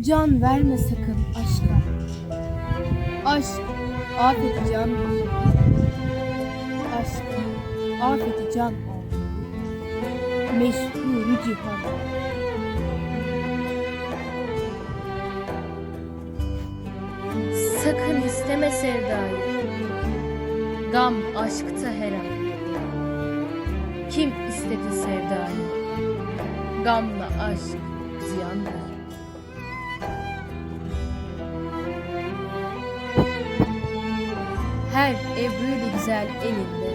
Can verme sakın aşka. Aşk afeti can. Aşk afeti can ol. Cihan. Sakın isteme sevdayı. Gam aşkta her an. Kim istedi sevdayı? Gamla aşk ziyandır. Her ebruli güzel elinde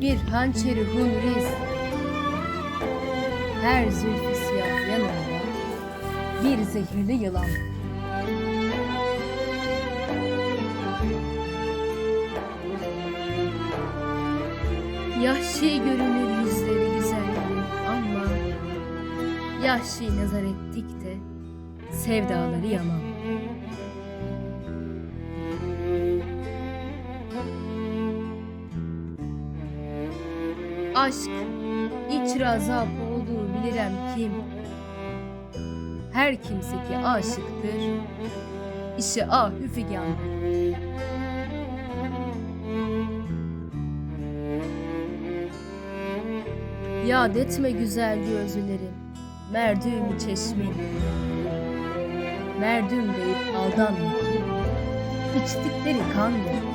bir hançeri hunriz. Her zülfü siyah yanında bir zehirli yılan. Yahşi görünür yüzleri güzellerin ama Yahşi nazar ettik de sevdaları yaman. Aşk iç azap olduğu bilirem kim Her kimse ki aşıktır işi ahü figan. Yad etme güzel gözlerim, merdüm çeşmin. Merdüm deyip aldanma, içtikleri kandır.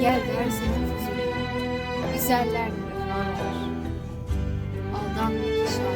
Gel dersin güzeller vefalar, aldanma kişi